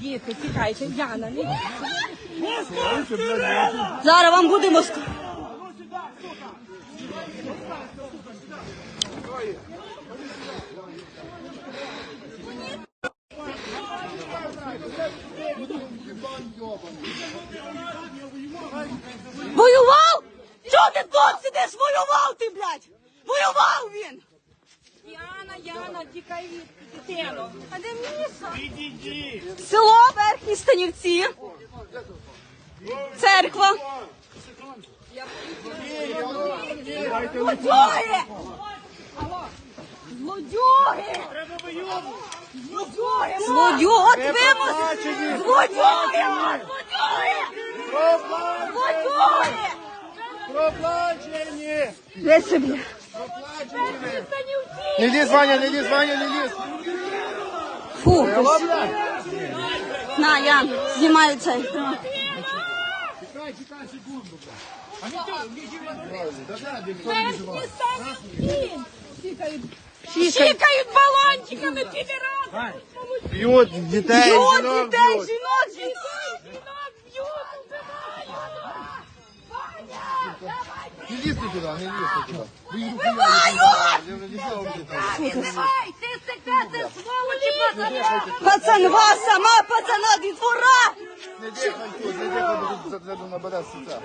Діти, тікайте, Яна, не Зараз вам будемо ск- Воював? Чого ти тут сидиш? Воював ти, блядь! Воював він! Яна, Яна, тікай від дитину. А де Міша? Село Верхні Станівці. Церква. Злодюги! Злодюги! Злодюги! Злодюги! От вимус! Злодюги! Злодюги! Злодюги! Проплачені! Де собі? Не лізь, Ваня, не лізь, Ваня, не лізь. Фу, на, Ян, знімаю цей. Тікають балончиками, піде Б'ють дітей, Б'ють жінок дітей, б'ють. жінок, жінок. Жінок б'ють, убивають. Ваня, давай, Не лізьте туди, не лізьте туди. Ви їх давай, ти секретар, сволочі, позабрали. Пацанва, сама пацана від двора. Не дихай тут, не дихай, бо тут набере сице.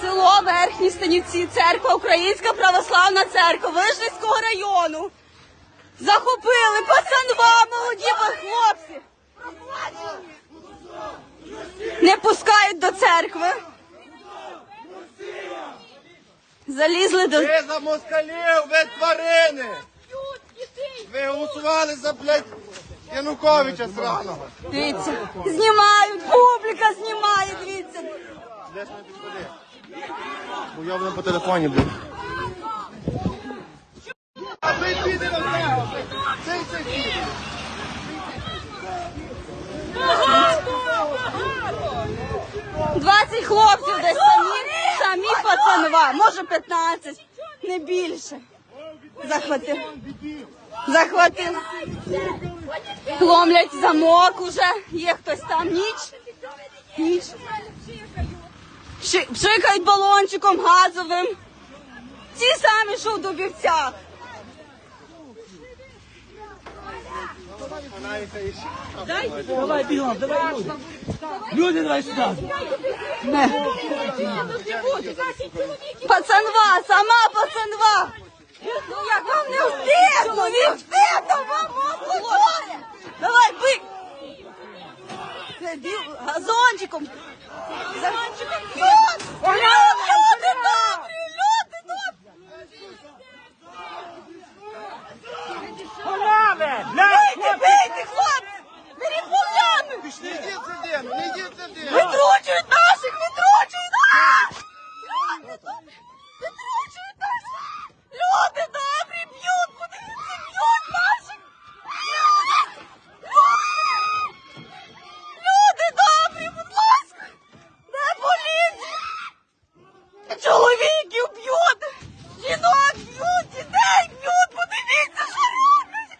Село Верхні Станівці, церква, Українська православна церква Вижницького району. Захопили пацанва, молоді хлопці. Не пускають до церкви. Залізли до. Ви за москалів, ви тварини! Ви голосували за, блядь, Януковича сраного. Дивіться, знімають, публіка знімає, дивіться. Десь ми підходи. Бо я по телефоні, блядь. А ви підемо з нього! Цей цей піде! Багато, багато. 20 хлопців десь самі, самі пацанва, може 15, не більше. Захватив. Захватив. Ломлять замок уже, є хтось там, ніч. Ніч. Ши- Пшикають балончиком газовим. Ті самі, що в Дубівцях. Давай бігом, давай люди. Давай сюда. Пацанва, сама пацанва. Ну як вам не встигну, не встигну вам молодоє. Давай, бик. Це бі- Газончиком. Газончиком. Люди, люди добрі, люди добрі. Бийте, бийте, хлопці. Беріть пулями. Не йдіть сюди, не йдіть сюди! Відручують наших, відручують! А! Люди добрі! Відручують наших! Люди добрі б'ють! Подивіться, б'ють наших! Люди! Люди! Люди добрі, будь ласка! Де поліція? Чоловіків б'ють! Жінок б'ють! Дітей б'ють! Подивіться, що роблять!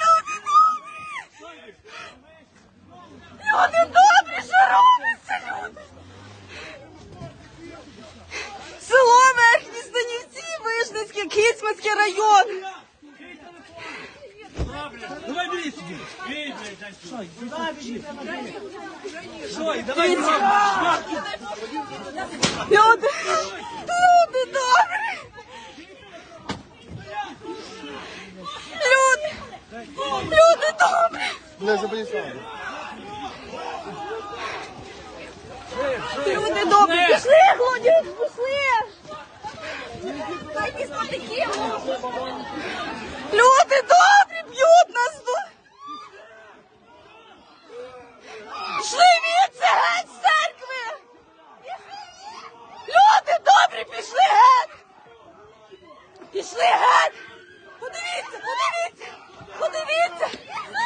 Люди добрі! Люди добрі, що робиться, люди? Село Верхні Станівці, Вишницький, Кіцманський район. Давай бери давай. Люди, люди добрі. Люди, люди добрі. Не славу. Люди добрі, пішли, хлопці, пішли. Люди добрі, б'ють нас тут. Пішли від геть з церкви. Люди добрі, пішли геть. Пішли геть. Подивіться, подивіться, подивіться,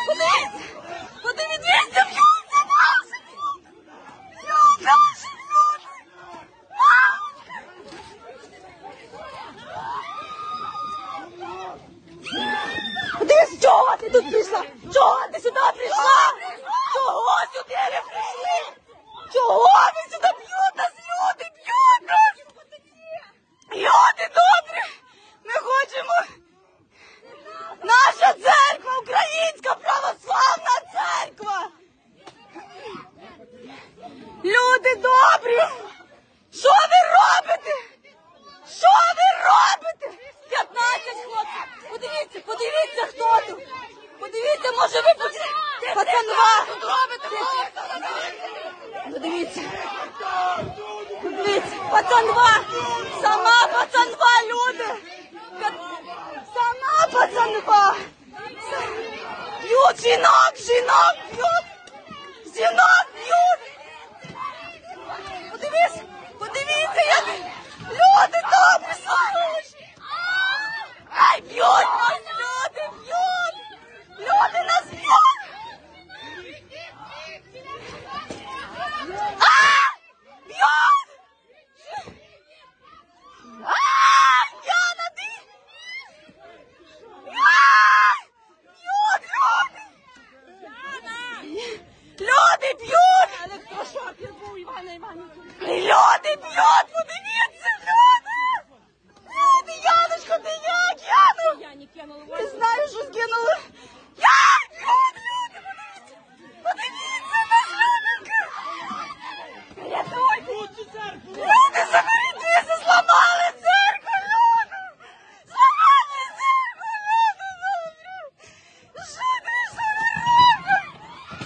подивіться, подивіться, б'ються наші люди. Люди, наші люди. А! Подивись, Чого ти тут прийшла? Чого ти сюди прийшла? Чого сюди не прийшли? Чого ви сюди б'ють нас? Люди б'ють нас! Люди добрі! Ми хочемо! Наша церква, українська православна церква! Люди добрі! Що ви робите? Що ви робите? 15 хлопців! Подивіться, подивіться, хто тут! Подивіться, може ви подивіться! Пацанва! Подивіться! Подивіться, пацанва! Сама пацанва, люди! Сама пацанва! Б'ють жінок, жінок б'ють! Жінок б'ють! Подивись, подивіться, як люди там слухають! Ай, б'ють нас, люди, б'ють! Люди нас б'ють! А! Б'ють! А! Яна, ти! А! Б'ють, люди! Люди б'ють! Електрошокер був Івана Івановича. Люди б'ють, подивіться, люди! Люди, Яночко, ти як, Яну? Я не кинула Не знаю, що скинули. Я! Люди, люди, подивіться! Подивіться на людинки! Рятуйте! Люди, заберіть віси, зламали церкву, люди! Зламали церкву, люди, добрі! Що ти, що ви робите?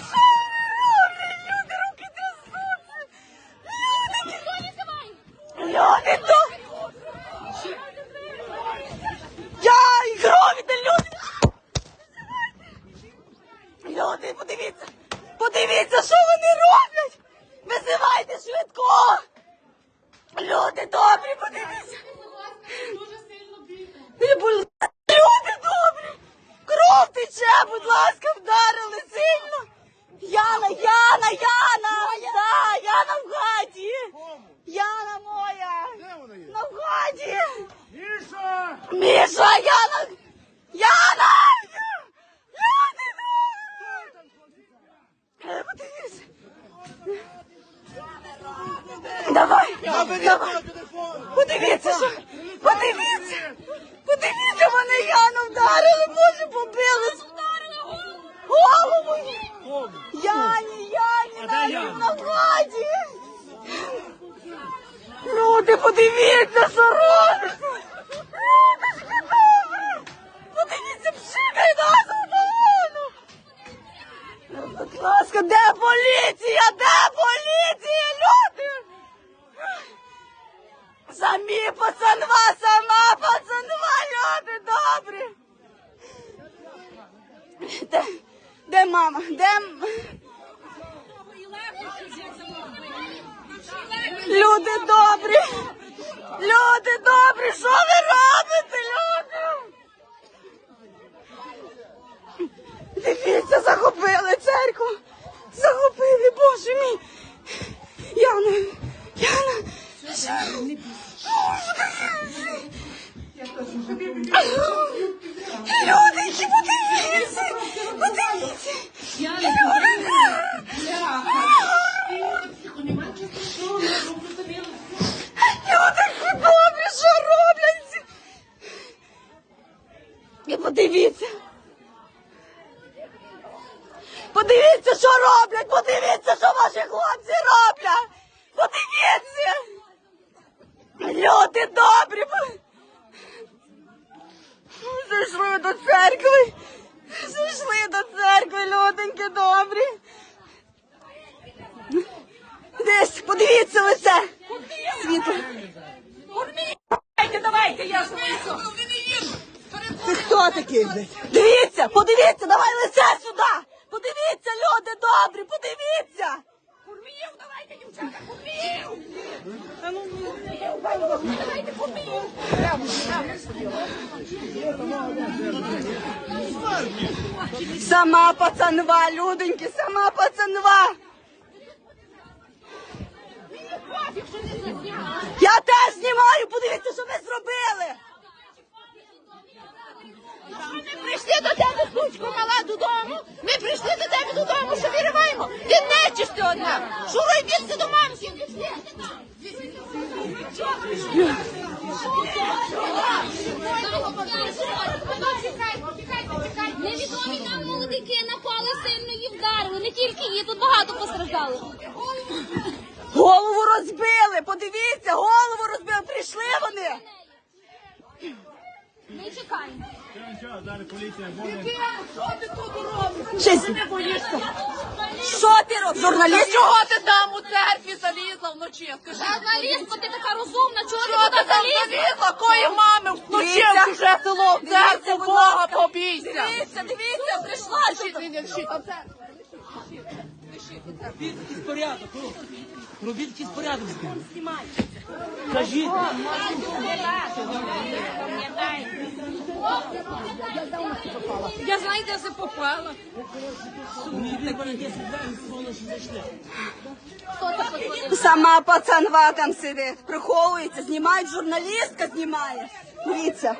Що ви робите? Люди, руки трясуться! Люди, люди, то... Я і громіте, люди! Люди, подивіться! Подивіться, що вони роблять! Визивайте швидко! Люди добрі, подивіться! Ні, будь ласка, Люди добрі! Кров тече, будь ласка, вдарили сильно! Яна, Яна, Яна! Да, Яна в хаті! Яна моя! Де вона є? На в хаті! Міша! Міша, Яна! Яна! Ну! Подивіться! Давай! Давай! Подивіться, що! Подивіться! Подивіться, мене Яну вдарили, боже, побили! Голову! Яні, Яні, навіть на владі! Люди, подивіться, що Самі пацанва, сама пацанва, люди добрі. Де, де мама? Де? Люди добрі. Люди добрі, що ви робите, люди? Дивіться, захопили церкву. Захопили, боже мій. Яна, Яна. Люди, подивіться! Подивіться! Люди, які добрі, що роблять? Подивіться! Подивіться, що роблять! Подивіться, що ваші хлопці роблять! Подивіться! Люди добрі! по- Зайшли до церкви! Зайшли до церкви, люденьки добрі! Десь, подивіться лице! Світло! Давайте, давайте, я знаю. Ти хто такий? Дивіться, подивіться, давай лице сюди! Подивіться, люди добрі, подивіться! Курмів, давайте, дівчата, курмів. Сама пацанва, люденьки, сама пацанва! Я теж знімаю, подивіться, що ви зробили! Ми Прийшли до тебе Дочко мала додому. Ми прийшли до тебе додому, що вириваємо. Ти нечисти одна. Шуруй бігся до мамки. Невідомі нам молодики напали сильно її вдарили. Не тільки її, тут багато постраждало. Голову розбили, подивіться, голову розбили. Прийшли вони. Ми чекаємо. Зараз поліція буде. Щось. Що ти робиш? Журналіст? Чого ти там у церкві залізла вночі? Скажи. Журналістка, ти така розумна, чого Що ти ти туди там залізла? залізла? Кої мами вночі в чуже село, в Дивіться, церкву Бога побійся. Дивіться, дивіться, прийшла. Що ти? Робіть якийсь порядок. ну. Робіть якийсь порядок. Кажіть. Я знаю, де це попала. Сама пацанва там сидить, приховується, знімають, журналістка знімає. Дивіться.